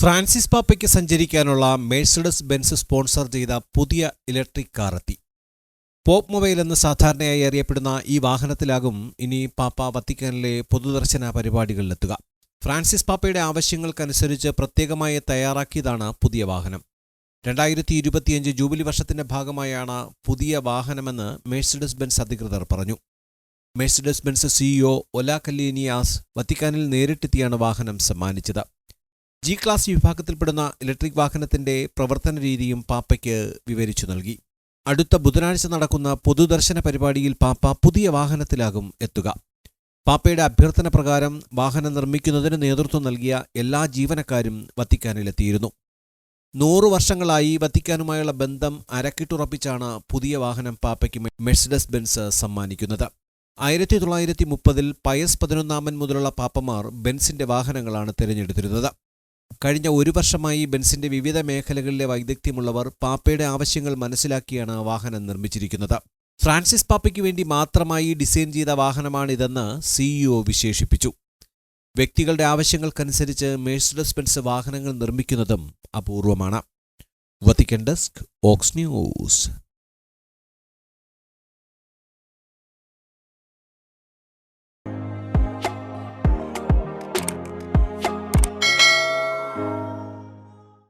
Francis പാപ്പയ്ക്ക് സഞ്ചരിക്കാനുള്ള Mercedes Benz sponsor ചെയ്ത പുതിയ ഇലക്ട്രിക് കാർ എത്തി. പോപ്പ് മൊബൈൽ എന്ന് സാധാരണയായി അറിയപ്പെടുന്ന ഈ വാഹനത്തിലാകും ഇനി പാപ്പ വത്തിക്കാനിലെ പൊതുദർശന പരിപാടികളിലെത്തുക. ഫ്രാൻസിസ് പാപ്പയുടെ ആവശ്യങ്ങൾക്കനുസരിച്ച് പ്രത്യേകമായി തയ്യാറാക്കിയതാണ് പുതിയ വാഹനം. രണ്ടായിരത്തി ഇരുപത്തിയഞ്ച് ജൂബിലി വർഷത്തിന്റെ ഭാഗമായാണ് പുതിയ വാഹനമെന്ന് മേഴ്സഡസ് ബെൻസ് അധികൃതർ പറഞ്ഞു. Mercedes Benz CEO Ola Kallenius വത്തിക്കാനിൽ നേരിട്ടെത്തിയാണ് വാഹനം സമ്മാനിച്ചത്. ജി ക്ലാസ് വിഭാഗത്തിൽപ്പെടുന്ന ഇലക്ട്രിക് വാഹനത്തിന്റെ പ്രവർത്തന രീതിയും പാപ്പയ്ക്ക് വിവരിച്ചു നൽകി. അടുത്ത ബുധനാഴ്ച നടക്കുന്ന പൊതുദർശന പരിപാടിയിൽ പാപ്പ പുതിയ വാഹനത്തിലാകും എത്തുക. പാപ്പയുടെ അഭ്യർത്ഥന പ്രകാരം വാഹനം നിർമ്മിക്കുന്നതിന് നേതൃത്വം നൽകിയ എല്ലാ ജീവനക്കാരും വത്തിക്കാനിലെത്തിയിരുന്നു. നൂറു വർഷങ്ങളായി വത്തിക്കാനുമായുള്ള ബന്ധം അരക്കിട്ടുറപ്പിച്ചാണ് പുതിയ വാഹനം പാപ്പയ്ക്ക് മെഴ്സിഡസ് ബെൻസ് സമ്മാനിക്കുന്നത്. ആയിരത്തി തൊള്ളായിരത്തി മുപ്പതിൽ പയസ് പതിനൊന്നാമൻ മുതലുള്ള പാപ്പമാർ ബെൻസിന്റെ വാഹനങ്ങളാണ് തിരഞ്ഞെടുത്തിരുന്നത്. കഴിഞ്ഞ ഒരു വർഷമായി ബെൻസിന്റെ വിവിധ മേഖലകളിലെ വൈദഗ്ധ്യമുള്ളവർ പാപ്പയുടെ ആവശ്യങ്ങൾ മനസ്സിലാക്കിയാണ് വാഹനം നിർമ്മിച്ചിരിക്കുന്നത്. ഫ്രാൻസിസ് പാപ്പയ്ക്ക് വേണ്ടി മാത്രമായി ഡിസൈൻ ചെയ്ത വാഹനമാണിതെന്ന് സിഇഒ വിശേഷിപ്പിച്ചു. വ്യക്തികളുടെ ആവശ്യങ്ങൾക്കനുസരിച്ച് മേഴ്സിഡസ് ബെൻസ് വാഹനങ്ങൾ നിർമ്മിക്കുന്നതും അപൂർവമാണ്. വത്തിക്കൻ ഡെസ്ക് ഓക്സ് ന്യൂസ്.